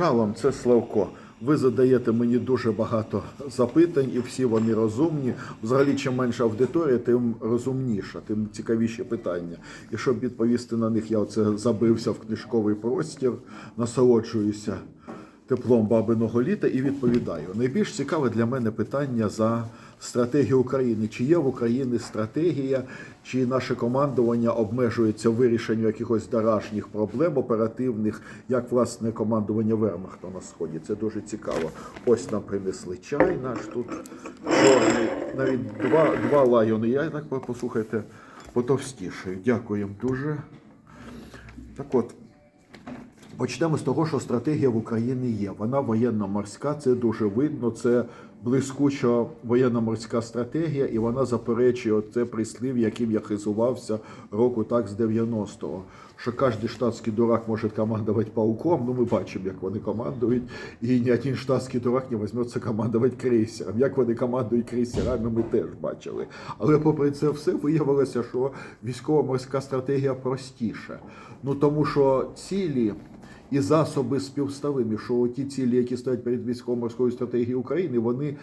Шалом, це Славко. Ви задаєте мені дуже багато запитань, і всі вони розумні. Взагалі, чим менша аудиторія, тим розумніша, тим цікавіші питання. І щоб відповісти на них, я оце забився в книжковий простір, насолоджуюся теплом бабиного літа і відповідаю. Найбільш цікаве для мене питання за стратегію України. Чи є в Україні стратегія, чи наше командування обмежується вирішенню якихось дарашніх проблем оперативних, як власне командування Вермахта на сході? Це дуже цікаво. Ось нам принесли чай наш тут чорний, навіть два, два лайони. Я так послухайте, потовстішаю. Дякуємо дуже. Так от. Почнемо з того, що стратегія в Україні є. Вона воєнно-морська, це дуже видно. Це блискуча воєнно-морська стратегія, і вона заперечує це прислів, яким я хизувався року так з 90-го. Що кожен штатський дурак може командувати полком. Ну, ми бачимо, як вони командують, і ні один штатський дурак не візьметься командувати крейсером. Як вони командують крейсерами, ми теж бачили. Але попри це все виявилося, що військово-морська стратегія простіша. Ну тому що цілі і засоби співставимі, що ті цілі, які стоять перед військово-морською стратегією України, вони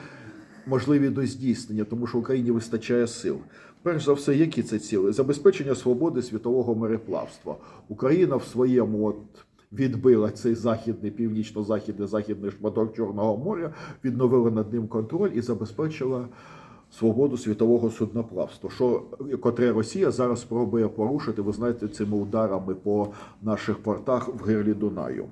можливі до здійснення, тому що Україні вистачає сил. Перш за все, які це цілі? Забезпечення свободи світового мореплавства. Україна в своєму от. Відбила цей західний, північно-західний західний шматок Чорного моря, відновила над ним контроль і забезпечила свободу світового судноплавства, що котре Росія зараз спробує порушити, ви знаєте, цими ударами по наших портах в гирлі Дунаю.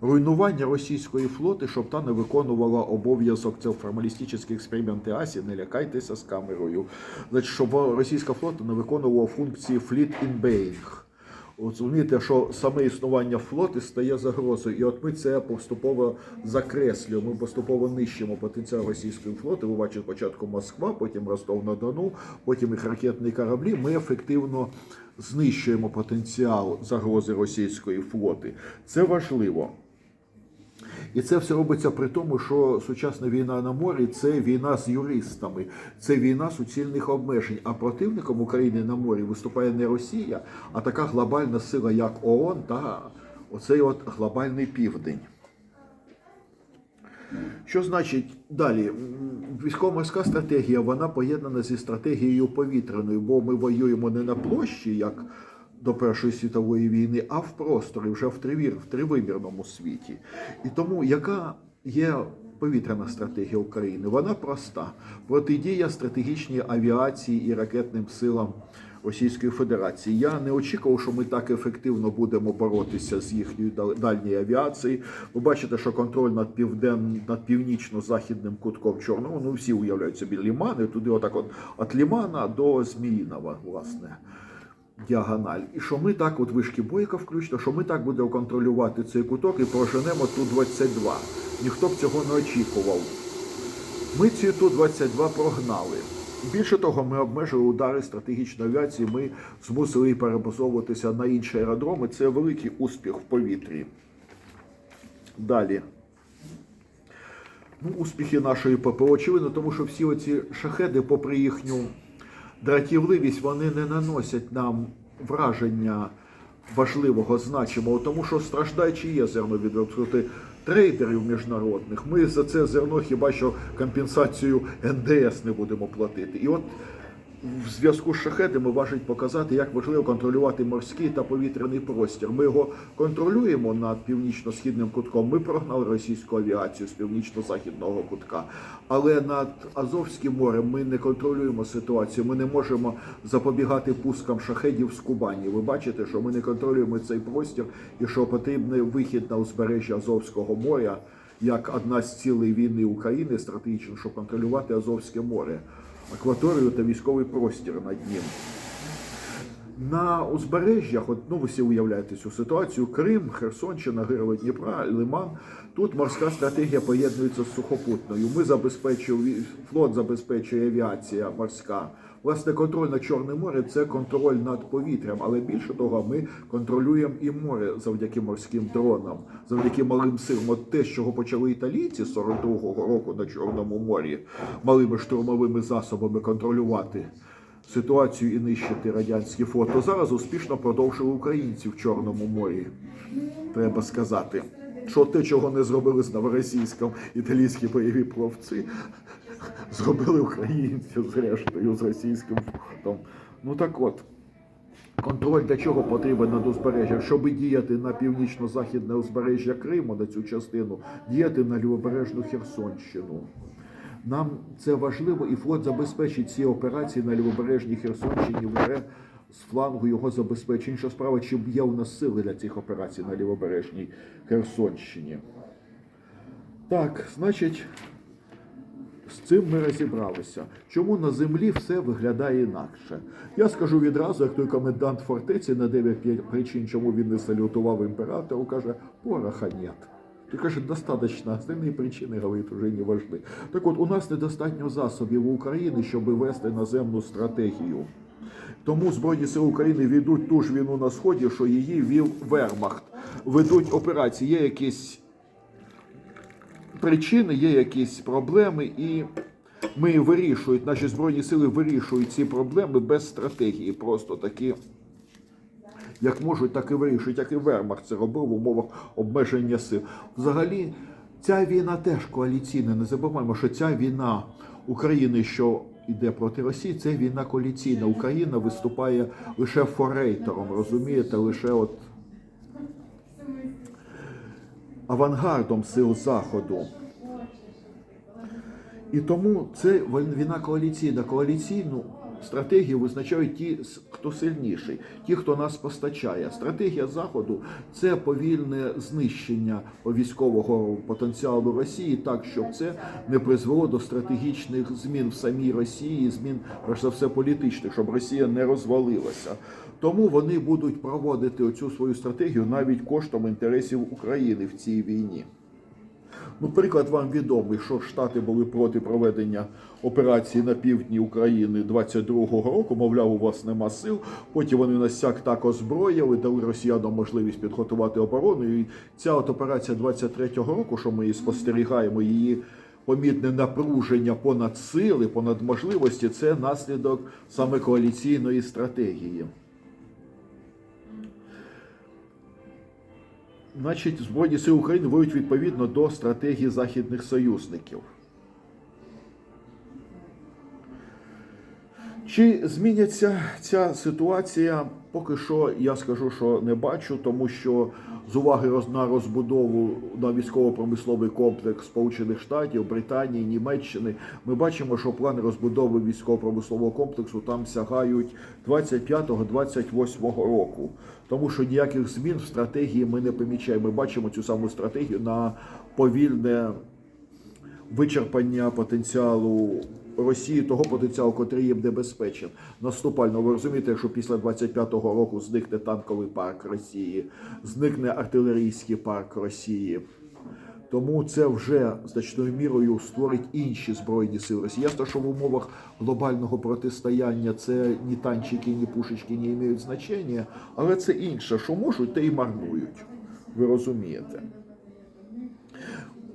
Руйнування російської флоти, щоб та не виконувала обов'язок це формалістичні експерименти Асі, не лякайтеся з камерою. Значить, щоб російська флота не виконувала функції in baying. От розумієте, що саме існування флоти стає загрозою, і от ми це поступово закреслюємо. Ми поступово нищимо потенціал російської флоти. Ви бачите, спочатку Москва, потім Ростов на Дону, потім їх ракетні кораблі. Ми ефективно знищуємо потенціал загрози російської флоти. Це важливо. І це все робиться при тому, що сучасна війна на морі це війна з юристами, це війна суцільних обмежень. А противником України на морі виступає не Росія, а така глобальна сила, як ООН та оцей от глобальний південь. Що значить далі? Військово-морська стратегія вона поєднана зі стратегією повітряною, бо ми воюємо не на площі, як до Першої світової війни, а в просторі, вже в тривір, в тривимірному світі. І тому яка є повітряна стратегія України? Вона проста: протидія стратегічній авіації і ракетним силам. Російської Федерації я не очікував, що ми так ефективно будемо боротися з їхньою дал- дальньою авіацією. Ви бачите, що контроль над півден над північно-західним кутком Чорного, ну всі уявляють собі лімани, туди отак от від Лімана до Зміїнова, власне діагональ. І що ми так, от вишки бойка включно, що ми так будемо контролювати цей куток і проженемо Ту-22. Ніхто б цього не очікував. Ми ці Ту-22 прогнали. Більше того, ми обмежили удари стратегічної авіації, ми змусили її перебазовуватися на інші аеродроми. Це великий успіх в повітрі. Далі. Ну, успіхи нашої ППО очевидно, тому що всі оці шахеди, попри їхню дратівливість, вони не наносять нам враження важливого, значимого, тому що страждаючи є зерно від обструти трейдерів міжнародних. Ми за це зерно хіба що компенсацію НДС не будемо платити. І от в зв'язку з шахедами важить показати, як важливо контролювати морський та повітряний простір. Ми його контролюємо над північно-східним кутком. Ми прогнали російську авіацію з північно-західного кутка. Але над Азовським морем ми не контролюємо ситуацію. Ми не можемо запобігати пускам шахедів з Кубані. Ви бачите, що ми не контролюємо цей простір і що потрібний вихід на узбережжя Азовського моря як одна з цілей війни України стратегічно, щоб контролювати Азовське море акваторію та військовий простір над ним. На узбережжях, от, ну ви всі уявляєте цю ситуацію: Крим, Херсонщина, Гирло Дніпра, Лиман. Тут морська стратегія поєднується з сухопутною. Ми забезпечуємо флот, забезпечує авіація морська. Власне, контроль над Чорним морем це контроль над повітрям, але більше того, ми контролюємо і море завдяки морським дронам, завдяки малим силам. От те, чого почали італійці з 42-го року на Чорному морі, малими штурмовими засобами контролювати ситуацію і нищити радянські флот, то зараз успішно продовжили українці в Чорному морі, треба сказати. що те, чого не зробили з новоросійськом італійські бойові пловці, зробили українці зрештою з російським флотом. Ну так от. Контроль для чого потрібен над узбережжям? Щоб діяти на північно-західне узбережжя Криму, на цю частину, діяти на лівобережну Херсонщину. Нам це важливо, і флот забезпечить ці операції на лівобережній Херсонщині вже з флангу його забезпечить. Інша справа, чи є у нас сили для цих операцій на лівобережній Херсонщині. Так, значить, з цим ми розібралися. Чому на землі все виглядає інакше? Я скажу відразу, як той комендант фортеці на 9 причин, чому він не салютував імператору, каже, пороха нет. Ти каже, достатньо, остальні причини, говорить, уже не важливі. Так от, у нас недостатньо засобів у України, щоб вести наземну стратегію. Тому Збройні сили України ведуть ту ж війну на сході, що її вів Вермахт. Ведуть операції. Є якісь причини, є якісь проблеми, і ми вирішують, наші збройні сили вирішують ці проблеми без стратегії. Просто такі, як можуть, так і вирішують, як і Вермахт це робив в умовах обмеження сил. Взагалі, ця війна теж коаліційна. Не забуваємо, що ця війна України, що йде проти Росії, це війна коаліційна. Україна виступає лише форейтером, розумієте, лише от авангардом сил Заходу. І тому це війна коаліційна. Коаліційну стратегію визначають ті, хто сильніший, ті, хто нас постачає. Стратегія Заходу це повільне знищення військового потенціалу Росії, так щоб це не призвело до стратегічних змін в самій Росії, змін перш за все політичних, щоб Росія не розвалилася. Тому вони будуть проводити оцю свою стратегію навіть коштом інтересів України в цій війні. Ну, приклад вам відомий, що Штати були проти проведення операції на півдні України 22-го року. Мовляв, у вас нема сил. Потім вони нас сяк так озброїли, дали росіянам можливість підготувати оборону. І ця от операція 23-го року, що ми її спостерігаємо, її помітне напруження понад сили, понад можливості, це наслідок саме коаліційної стратегії. Значить, Збройні сили України воюють відповідно до стратегії західних союзників. Чи зміняться ця ситуація? Поки що я скажу, що не бачу, тому що з уваги на розбудову на військово-промисловий комплекс Сполучених Штатів, Британії, Німеччини, ми бачимо, що плани розбудови військово-промислового комплексу там сягають 25-28 року. Тому що ніяких змін в стратегії ми не помічаємо. Ми бачимо цю саму стратегію на повільне вичерпання потенціалу Росії, того потенціалу, який їм небезпечен. Наступально, ви розумієте, якщо після 25-го року зникне танковий парк Росії, зникне артилерійський парк Росії. Тому це вже значною мірою створить інші збройні сили Росії. Ясно, що в умовах глобального протистояння це ні танчики, ні пушечки не мають значення, але це інше, що можуть, те й марнують. Ви розумієте.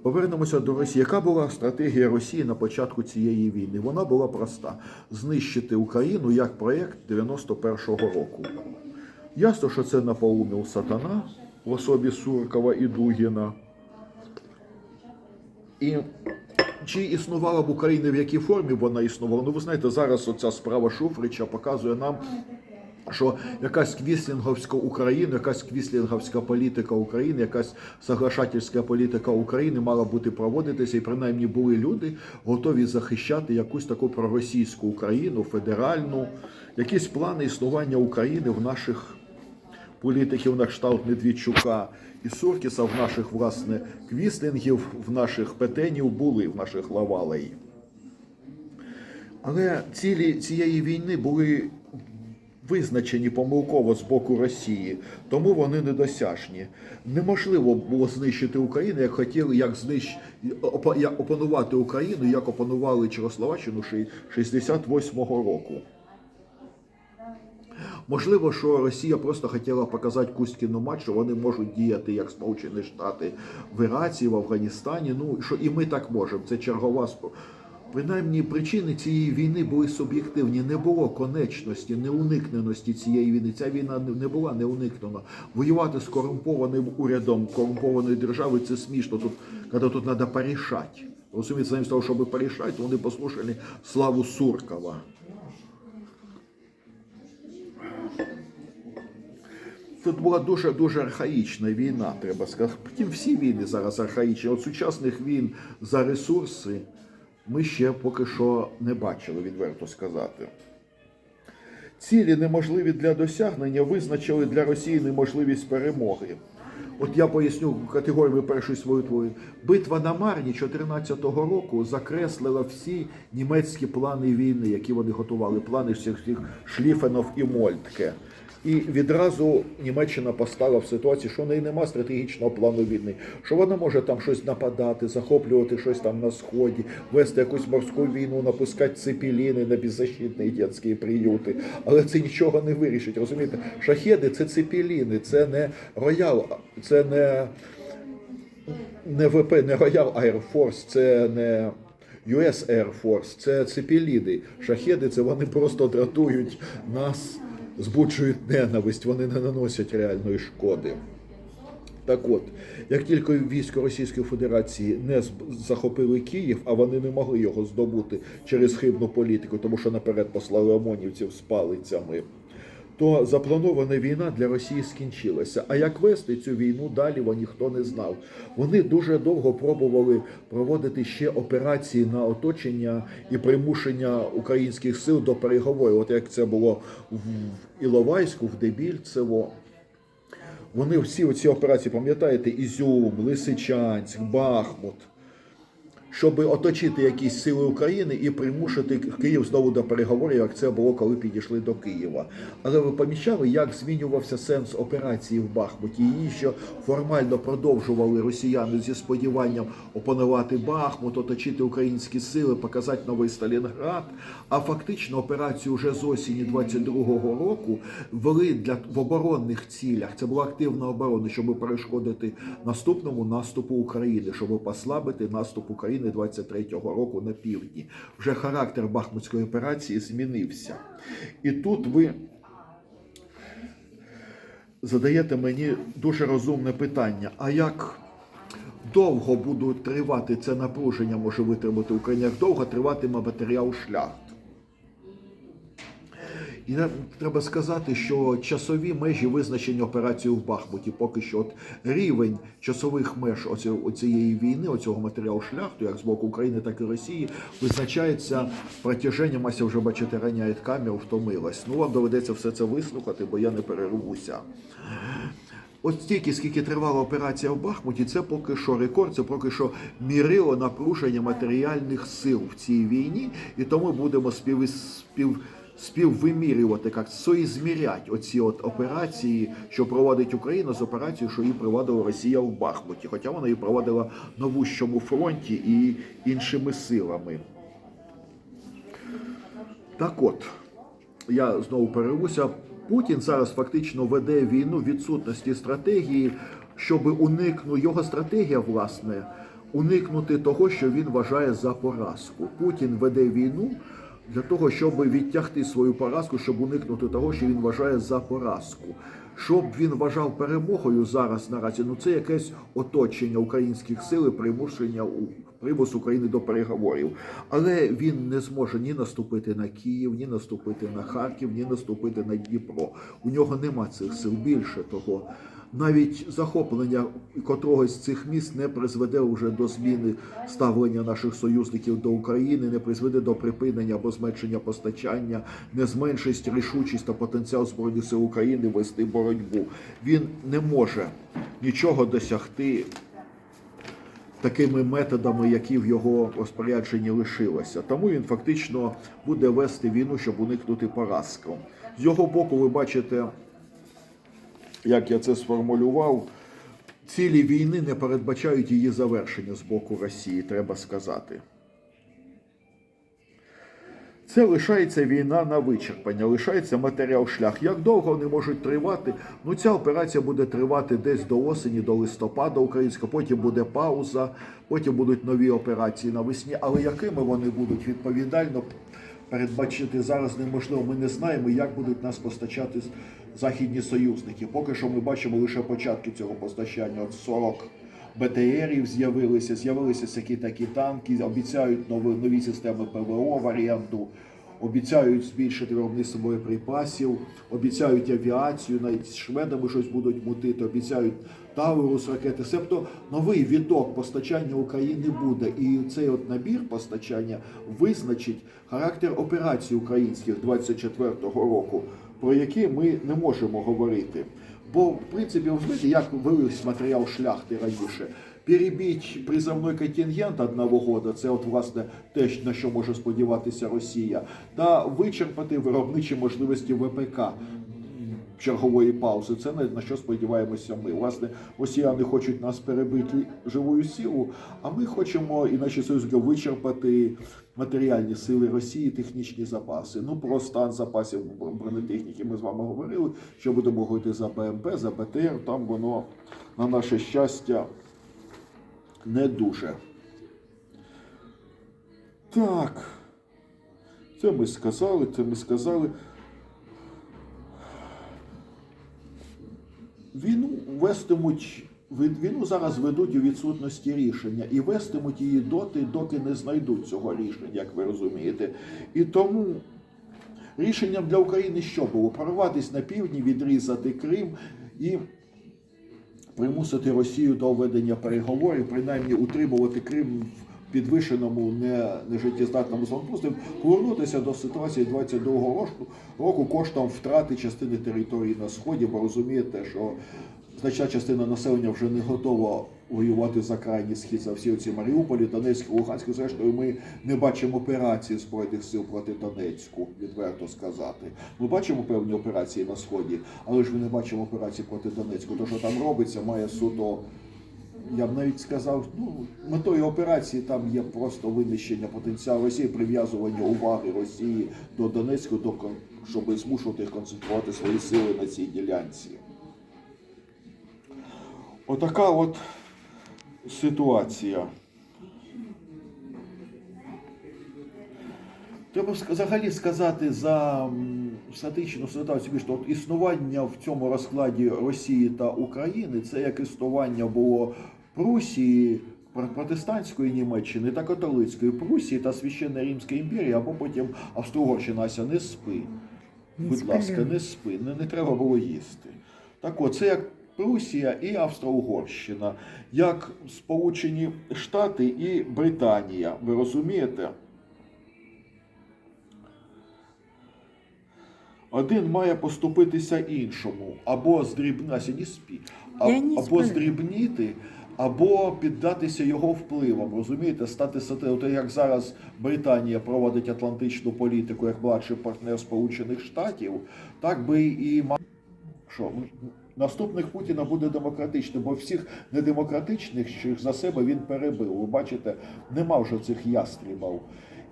Повернемося до Росії. Яка була стратегія Росії на початку цієї війни? Вона була проста: знищити Україну як проєкт 91-го року. Ясно, що це наполумів сатана в особі Суркова і Дугіна. І чи існувала б Україна в якій формі вона існувала? Ну, ви знаєте, зараз оця справа Шуфрича показує нам, що якась квіслінговська Україна, якась квіслінговська політика України, якась соглашательська політика України мала бути проводитися, і принаймні були люди готові захищати якусь таку проросійську Україну, федеральну, якісь плани існування України в наших політиків на кшталт Медведчука і Суркіса, в наших, власне, квіслінгів, в наших петенів були, в наших лавалей. Але цілі цієї війни були визначені помилково з боку Росії, тому вони недосяжні. Неможливо було знищити Україну, як хотіли, як знищ... опанувати Україну, як опанували Чехословаччину ши- 68-го року. Можливо, що Росія просто хотіла показати Кузькіну мать, що вони можуть діяти як Сполучені Штати в Іраці, в Афганістані. Ну що і ми так можемо. Це чергова спо- Принаймні причини цієї війни були суб'єктивні. Не було конечності, неуникненості цієї війни. Ця війна не- була неуникнена. Воювати з корумпованим урядом корумпованої держави це смішно. Тут, коли тут треба порішати. Розумієте, замість того, щоб порішати, вони послухали славу Суркова. Тут була дуже дуже архаїчна війна, треба сказати. Втім, всі війни зараз архаїчні. От сучасних війн за ресурси ми ще поки що не бачили, відверто сказати. Цілі неможливі для досягнення визначили для Росії неможливість перемоги. От я поясню категорію першої своєї твої. Битва на Марні 2014 року закреслила всі німецькі плани війни, які вони готували. Плани всіх всіх Шліфенов і Мольтке. І відразу Німеччина постала в ситуації, що в неї немає стратегічного плану війни, що вона може там щось нападати, захоплювати щось там на сході, вести якусь морську війну, напускати цепіліни на беззащитні дитячі приюти. Але це нічого не вирішить. Розумієте, шахеди це цепіліни, це не роял, це не, не ВП, не Air Force, це не. US Air Force, це цепіліди. Шахеди це вони просто дратують нас, збуджують ненависть, вони не наносять реальної шкоди. Так от, як тільки військо Російської Федерації не захопили Київ, а вони не могли його здобути через хибну політику, тому що наперед послали ОМОНівців з палицями, то запланована війна для Росії скінчилася. А як вести цю війну далі, во ніхто не знав. Вони дуже довго пробували проводити ще операції на оточення і примушення українських сил до переговорів. От як це було в Іловайську, в Дебільцево. Вони всі ці операції, пам'ятаєте, Ізюм, Лисичанськ, Бахмут, щоб оточити якісь сили України і примусити Київ знову до переговорів, як це було, коли підійшли до Києва. Але ви помічали, як змінювався сенс операції в Бахмуті? Її що формально продовжували росіяни зі сподіванням опанувати Бахмут, оточити українські сили, показати новий Сталінград. А фактично операцію вже з осені 22-го року вели для в оборонних цілях. Це була активна оборона, щоб перешкодити наступному наступу України, щоб послабити наступ України 23-го року на півдні. Вже характер Бахмутської операції змінився. І тут ви задаєте мені дуже розумне питання: а як довго буде тривати це напруження, може витримати Україна? Як довго триватиме матеріал шляхт? І треба сказати, що часові межі визначені операцією в Бахмуті. Поки що от рівень часових меж оцієї війни, оцього матеріалу шляхту, як з боку України, так і Росії, визначається протяженням, ася вже бачите, раняє камеру, втомилась. Ну вам доведеться все це вислухати, бо я не перервуся. От стільки, скільки тривала операція в Бахмуті, це поки що рекорд, це поки що мірило напруження матеріальних сил в цій війні, і тому будемо спів, співвимірювати, як соізмірять оці от операції, що проводить Україна з операцією, що її проводила Росія в Бахмуті, хоча вона її проводила на вущому фронті і іншими силами. Так от, я знову перервуся. Путін зараз фактично веде війну відсутності стратегії, щоб уникнути його стратегія, власне, уникнути того, що він вважає за поразку. Путін веде війну для того, щоб відтягти свою поразку, щоб уникнути того, що він вважає за поразку. Що б він вважав перемогою зараз наразі, ну це якесь оточення українських сил, примушення у примус України до переговорів. Але він не зможе ні наступити на Київ, ні наступити на Харків, ні наступити на Дніпро. У нього нема цих сил. Більше того, навіть захоплення котрогось з цих міст не призведе вже до зміни ставлення наших союзників до України, не призведе до припинення або зменшення постачання, не зменшить рішучість та потенціал збройних сил України вести боротьбу. Він не може нічого досягти такими методами, які в його розпорядженні лишилося. Тому він фактично буде вести війну, щоб уникнути поразки. З його боку, ви бачите, як я це сформулював. Цілі війни не передбачають її завершення з боку Росії, треба сказати. Це лишається війна на вичерпання, лишається матеріал шлях. Як довго вони можуть тривати? Ну ця операція буде тривати десь до осені, до листопада українського. Потім буде пауза, потім будуть нові операції навесні. Але якими вони будуть відповідально передбачити зараз неможливо. Ми не знаємо, як будуть нас постачати західні союзники. Поки що ми бачимо лише початки цього постачання. От 40 БТРів з'явилися, з'явилися всякі такі танки, обіцяють нові, нові системи ПВО варіанту, обіцяють збільшити виробництво боєприпасів, обіцяють авіацію, навіть з шведами щось будуть мутити, обіцяють Таурус ракети. Себто новий відток постачання України буде. І цей от набір постачання визначить характер операцій українських 24-го року, про які ми не можемо говорити. Бо, в принципі, як вилився матеріал шляхти раніше. Перебіть призовний контингент одного года, це от власне те, на що може сподіватися Росія, та вичерпати виробничі можливості ВПК чергової паузи. Це на, що сподіваємося ми. Власне, росіяни хочуть нас перебити живою силу, а ми хочемо і наші союзники вичерпати матеріальні сили Росії, технічні запаси. Ну про стан запасів бронетехніки ми з вами говорили. Що будемо говорити за БМП, за БТР. Там воно на наше щастя не дуже. Так. Це ми сказали, це ми сказали. Війну вестимуть війну зараз ведуть у відсутності рішення і вестимуть її доти, доки не знайдуть цього рішення, як ви розумієте. І тому рішенням для України що було? Прорватися на півдні, відрізати Крим і примусити Росію до ведення переговорів, принаймні утримувати Крим в підвищеному не, нежиттєздатному зонпусті, повернутися до ситуації 22-го року, року коштом втрати частини території на сході, бо розумієте, що значна частина населення вже не готова воювати за крайній схід за всі оці Маріуполі, Донецьк, Луганськ. Зрештою, ми не бачимо операції збройних сил проти Донецьку, відверто сказати. Ми бачимо певні операції на сході, але ж ми не бачимо операції проти Донецьку. То, що там робиться, має суто. Я б навіть сказав, ну метою операції там є просто винищення потенціалу Росії, прив'язування уваги Росії до Донецьку, до щоб змушувати їх концентрувати свої сили на цій ділянці. Отака от ситуація. Треба взагалі сказати за статичну ситуацію, що от існування в цьому розкладі Росії та України це як існування було Прусії, пр- протестантської Німеччини та католицької Прусії та Священної Римської імперії, або потім Австро-Угорщинася не спи. Будь ласка, не спи, не, не треба було їсти. Так от, це як Прусія і Австро-Угорщина, як Сполучені Штати і Британія. Ви розумієте? Один має поступитися іншому, або здрібнася, не спі, а- або здрібніти, або піддатися його впливам. Розумієте, стати сати, як зараз Британія проводить атлантичну політику як младший партнер Сполучених Штатів, так би і що м, наступник Путіна буде демократичним, бо всіх недемократичних що за себе він перебив. Ви бачите, нема вже цих ястрібів.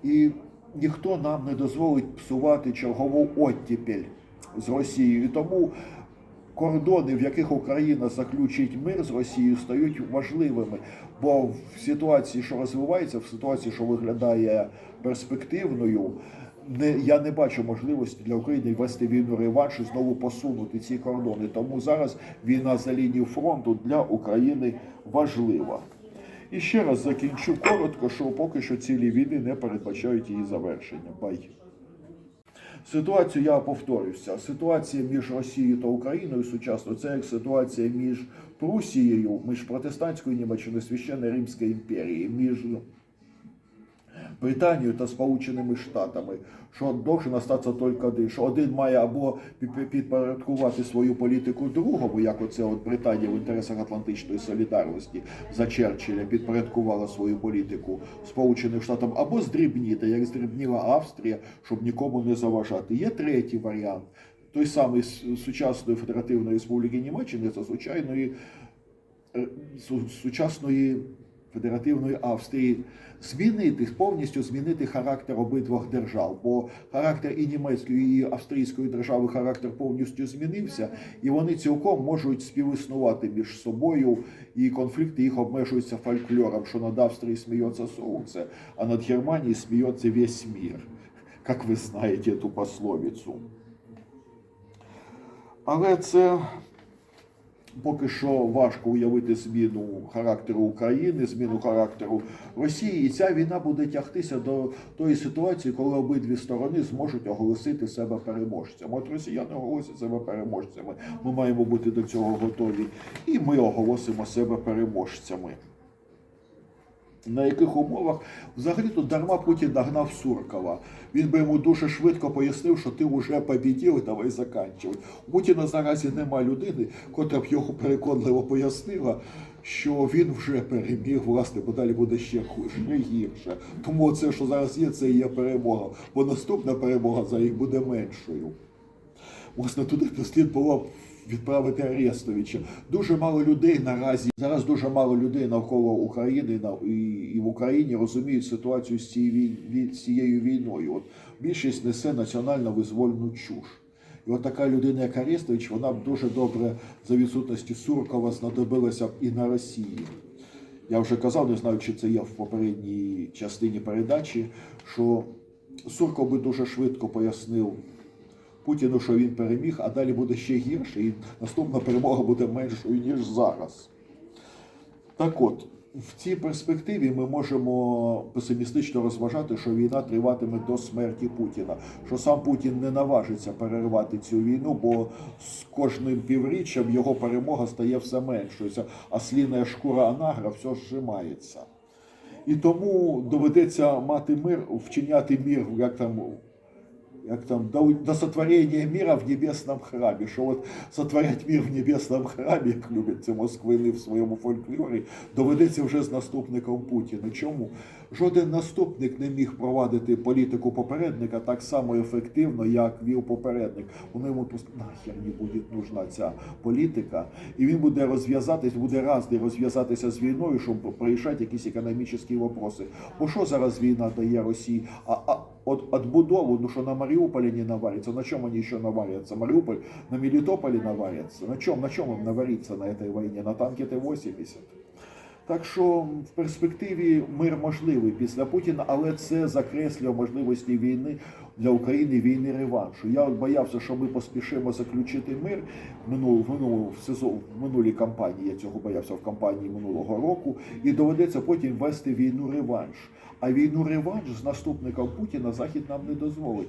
І ніхто нам не дозволить псувати чергову оттепель з Росією. І тому кордони, в яких Україна заключить мир з Росією, стають важливими. Бо в ситуації, що розвивається, в ситуації, що виглядає перспективною, не, я не бачу можливості для України вести війну реванш і знову посунути ці кордони. Тому зараз війна за лінією фронту для України важлива. І ще раз закінчу коротко, що поки що цілі війни не передбачають її завершення. Бай. Ситуацію я повторюся. Ситуація між Росією та Україною сучасно це як ситуація між Прусією, між протестантською Німеччиною, Священною Римською імперією, між Британією та Сполученими Штатами, що должен остатися тільки один, що один має або пі- підпорядкувати свою політику другому, як оце от Британія в інтересах Атлантичної солідарності за Черчилля підпорядкувала свою політику Сполучених Штатам, або здрібніти, як здрібніла Австрія, щоб нікому не заважати. Є третій варіант. Той самий сучасної Федеративної Республіки Німеччини, це звичайної е, сучасної Федеративної Австрії змінити повністю змінити характер обидвох держав, бо характер і німецької, і австрійської держави характер повністю змінився, і вони цілком можуть співіснувати між собою, і конфлікти їх обмежуються фольклором, що над Австрією сміється сонце, а над Германією сміється весь мір. Як ви знаєте ту пословицю. Але це поки що важко уявити зміну характеру України, зміну характеру Росії, і ця війна буде тягтися до тої ситуації, коли обидві сторони зможуть оголосити себе переможцями. От росіяни оголосять себе переможцями. Ми маємо бути до цього готові, і ми оголосимо себе переможцями. На яких умовах взагалі тут дарма Путін нагнав Суркова. Він би йому дуже швидко пояснив, що ти вже побідів, давай заканчивай. У Путіна наразі нема людини, котра б його переконливо пояснила, що він вже переміг, власне, бо далі буде ще хуже, гірше. Тому це, що зараз є, це і є перемога. Бо наступна перемога за їх буде меншою. Власне, туди слід було відправити Арестовича. Дуже мало людей наразі. Зараз дуже мало людей навколо України і, в Україні розуміють ситуацію з цією війною. От більшість несе національно визвольну чуш. І от така людина, як Арестович, вона б дуже добре за відсутності Суркова знадобилася б і на Росії. Я вже казав, не знаю, чи це є в попередній частині передачі, що Сурков би дуже швидко пояснив Путіну, що він переміг, а далі буде ще гірше, і наступна перемога буде меншою, ніж зараз. Так от, в цій перспективі ми можемо песимістично розважати, що війна триватиме до смерті Путіна, що сам Путін не наважиться перервати цю війну, бо з кожним півріччям його перемога стає все меншою, а сліна шкура анагра все зжимається. І тому доведеться мати мир, вчиняти мір, як там як там, до, до сотворения мира в небесном храмі. Що от сотворять мир в небесному храмі, як люблять ці москвини в своєму фольклорі, доведеться вже з наступником Путіна. Чому? Жоден наступник не міг провадити політику попередника так само ефективно, як вів попередник. Воно йому просто нахер не буде нужна ця політика, і він буде розв'язатись, буде разом розв'язатися з війною, щоб порішати якісь економічні вопроси. Бо що зараз війна дає Росії? А, а от отбудову, ну что на Мариуполе не наварится, на чем они еще наварятся? Мариуполь на Мелитополе наварятся. На чем, на чем им навариться на этой войне? На танке Т-80. Так що в перспективі мир можливий після Путіна, але це закреслює можливості війни для України, війни реваншу. Я от боявся, що ми поспішимо заключити мир минулу, минулу в сезон в минулій кампанії. Я цього боявся в кампанії минулого року, і доведеться потім вести війну реванш. А війну реванш з наступником Путіна Захід нам не дозволить.